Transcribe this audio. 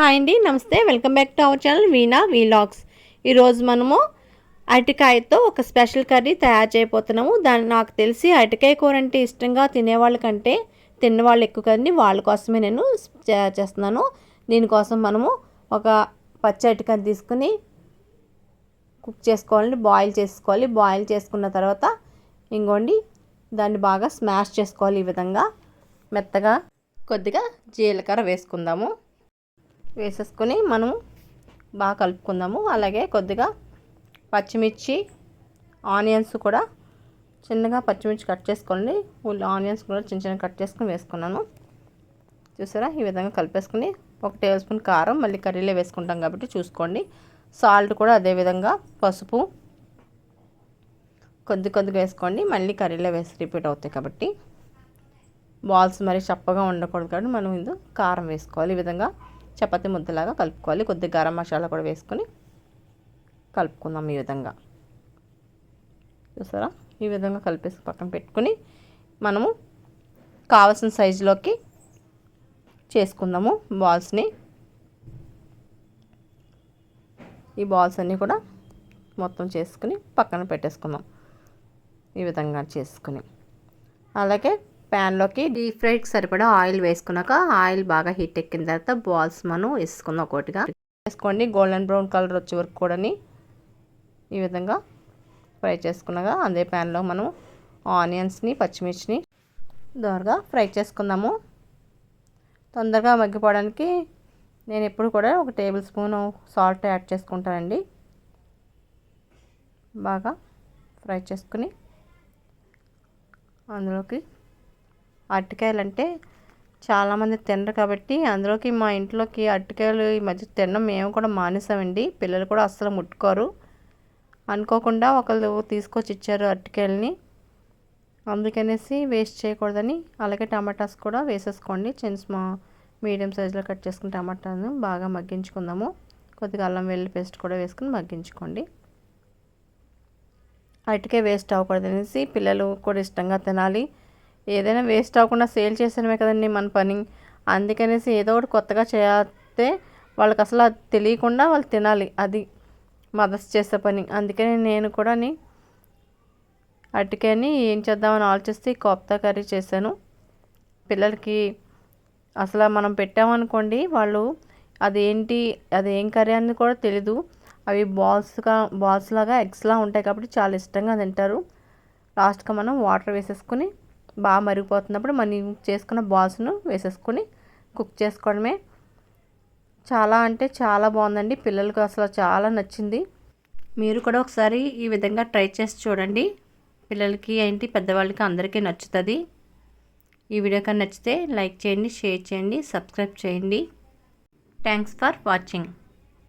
Hi అండి నమస్తే. Welcome back to our channel Veena vlogs. ఈరోజు మనము అరటికాయతో ఒక స్పెషల్ కర్రీ తయారు చేయబోతున్నాము. దాన్ని నాకు తెలిసి అరటికాయ కూర అంటే ఇష్టంగా తినేవాళ్ళ కంటే తిన్నవాళ్ళు ఎక్కువ కదండి వాళ్ళ కోసమే నేను తయారు చేస్తున్నాను. దీనికోసం మనము ఒక పచ్చి అరటికాయ తీసుకుని కుక్ చేసుకోవాలండి బాయిల్ చేసుకోవాలి. బాయిల్ చేసుకున్న తర్వాత ఇంకోండి దాన్ని బాగా స్మాష్ చేసుకోవాలి ఈ విధంగా. మెత్తగా కొద్దిగా జీలకర్ర వేసుకుందాము. వేసేసుకొని మనం బాగా కలుపుకుందాము. అలాగే కొద్దిగా పచ్చిమిర్చి ఆనియన్స్ కూడా చిన్నగా పచ్చిమిర్చి కట్ చేసుకోండి. ఉల్లి ఆనియన్స్ కూడా చిన్న చిన్న కట్ చేసుకొని వేసుకున్నాను. చూసారా? ఈ విధంగా కలిపేసుకుని ఒక టేబుల్ స్పూన్ కారం మళ్ళీ కర్రీలో వేసుకుంటాం కాబట్టి చూసుకోండి. సాల్ట్ కూడా అదే విధంగా పసుపు కొద్ది కొద్దిగా వేసుకోండి. మళ్ళీ కర్రీలో వేసి రిపీట్ అవుతాయి కాబట్టి. బాల్స్ మరి చప్పగా ఉండకూడదు కాబట్టి మనం ఇందు కారం వేసుకోవాలి. ఈ విధంగా చపాతీ ముద్దలాగా కలుపుకోవాలి. కొద్దిగా గరం మసాలా కూడా వేసుకొని కలుపుకుందాం ఈ విధంగా. చూసారా? ఈ విధంగా కలిపేసి పక్కన పెట్టుకుని మనము కావలసిన సైజులోకి చేసుకుందాము బాల్స్ని. ఈ బాల్స్ అన్నీ కూడా మొత్తం చేసుకుని పక్కన పెట్టేసుకుందాం. ఈ విధంగా చేసుకుని. అలాగే ప్యాన్లోకి డీప్ ఫ్రైకి సరిపడా ఆయిల్ వేసుకున్నాక ఆయిల్ బాగా హీట్ ఎక్కిన తర్వాత బాల్స్ మనం వేసుకుందాం ఒకటిగా. వేసుకోండి. గోల్డెన్ బ్రౌన్ కలర్ వచ్చే వరకు కూడాని ఈ విధంగా ఫ్రై చేసుకున్నాక అదే ప్యాన్లో మనం ఆనియన్స్ని పచ్చిమిర్చిని దోరగా ఫ్రై చేసుకుందాము. తొందరగా మగ్గిపోవడానికి నేను ఎప్పుడు కూడా ఒక టేబుల్ స్పూన్ సాల్ట్ యాడ్ చేసుకుంటానండి. బాగా ఫ్రై చేసుకుని అందులోకి అరటికాయలు అంటే చాలామంది తినరు కాబట్టి అందులోకి మా ఇంట్లోకి అరటికాయలు ఈ మధ్య తినడం మేము కూడా మానేసామండి. పిల్లలు కూడా అస్సలు ముట్టుకోరు. అనుకోకుండా ఒకళ్ళు తీసుకొచ్చి ఇచ్చారు అరటికాయలని అందుకనేసి వేస్ట్ చేయకూడదని అలాగే టమాటాస్ కూడా వేసేసుకోండి. చిన్న స్మా మీడియం సైజులో కట్ చేసుకుని టమాటాను బాగా మగ్గించుకుందాము. కొద్దిగా అల్లం వెల్లుల్లి పేస్ట్ కూడా వేసుకుని మగ్గించుకోండి. అరటికాయ వేస్ట్ అవ్వకూడదు అనేసి పిల్లలు కూడా ఇష్టంగా తినాలి. ఏదైనా వేస్ట్ అవ్వకుండా సేల్ చేసినమే కదండి మన పని. అందుకనేసి ఏదో ఒకటి కొత్తగా చేస్తే వాళ్ళకి అసలు అది తెలియకుండా వాళ్ళు తినాలి. అది మదర్స్ చేసే పని. అందుకని నేను కూడా అటుకని ఏం చేద్దామని ఆలోచిస్తే కోప్తా కర్రీ చేశాను. పిల్లలకి అసలు మనం పెట్టామనుకోండి వాళ్ళు అదేంటి అది ఏం కర్రీ అని కూడా తెలీదు. అవి బాల్స్గా బాల్స్ లాగా ఎగ్స్లా ఉంటాయి కాబట్టి చాలా ఇష్టంగా తింటారు. లాస్ట్గా మనం వాటర్ వేసేసుకుని బాగా మరిగిపోతున్నప్పుడు మనం చేసుకున్న బాల్స్ను వేసేసుకొని కుక్ చేసుకోవడమే. చాలా అంటే చాలా బాగుందండి. పిల్లలకు అసలు చాలా నచ్చింది. మీరు కూడా ఒకసారి ఈ విధంగా ట్రై చేసి చూడండి. పిల్లలకి ఏంటి పెద్దవాళ్ళకి అందరికీ నచ్చుతుంది. ఈ వీడియో కానీ నచ్చితే లైక్ చేయండి షేర్ చేయండి సబ్స్క్రైబ్ చేయండి. Thanks for watching.